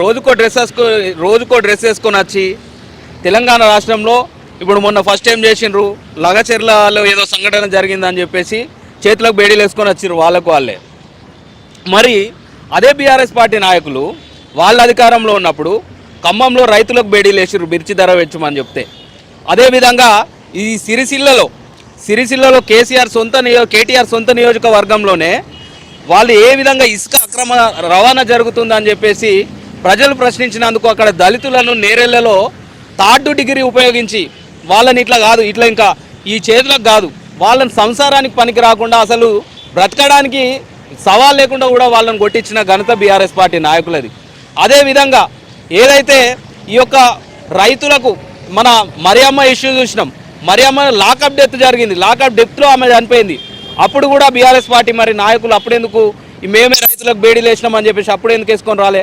రోజుకో డ్రెస్ వేసుకో రోజుకో డ్రెస్ వేసుకొని వచ్చి తెలంగాణ రాష్ట్రంలో ఇప్పుడు మొన్న ఫస్ట్ టైం చేసిండ్రు. లగచెర్లలో ఏదో సంఘటన జరిగిందని చెప్పేసి చేతులకు బేడీలు వేసుకొని వచ్చిర్రు వాళ్ళకు వాళ్ళే. మరి అదే బీఆర్ఎస్ పార్టీ నాయకులు వాళ్ళ అధికారంలో ఉన్నప్పుడు ఖమ్మంలో రైతులకు బేడీలు వేసిర్రు మిర్చి ధర పెంచమని చెప్తే. అదేవిధంగా ఈ సిరిసిల్లలో సిరిసిల్లలో కేసీఆర్ సొంత నియో కేటీఆర్ సొంత నియోజకవర్గంలోనే వాళ్ళు ఏ విధంగా ఇసుక అక్రమ రవాణా జరుగుతుందని చెప్పేసి ప్రజలు ప్రశ్నించినందుకు అక్కడ దళితులను నేరెళ్ళలో థర్డ్ డిగ్రీ ఉపయోగించి వాళ్ళని ఇట్లా కాదు ఇట్లా ఇంకా ఈ చేతులకు కాదు. వాళ్ళని సంసారానికి పనికి రాకుండా అసలు బ్రతకడానికి సవాల్ లేకుండా కూడా వాళ్ళని కొట్టించిన ఘనత బీఆర్ఎస్ పార్టీ నాయకులది. అదేవిధంగా ఏదైతే ఈ యొక్క రైతులకు మన మరియమ్మ ఇష్యూ చూసినాం మరియమ్మ లాకప్ డెత్ జరిగింది లాకప్ డెత్లో ఆమె చనిపోయింది. అప్పుడు కూడా బీఆర్ఎస్ పార్టీ మరి నాయకులు అప్పుడెందుకు మేమే రైతులకు బేడీలు వేసినామని చెప్పేసి అప్పుడు ఎందుకు వేసుకొని రాలే?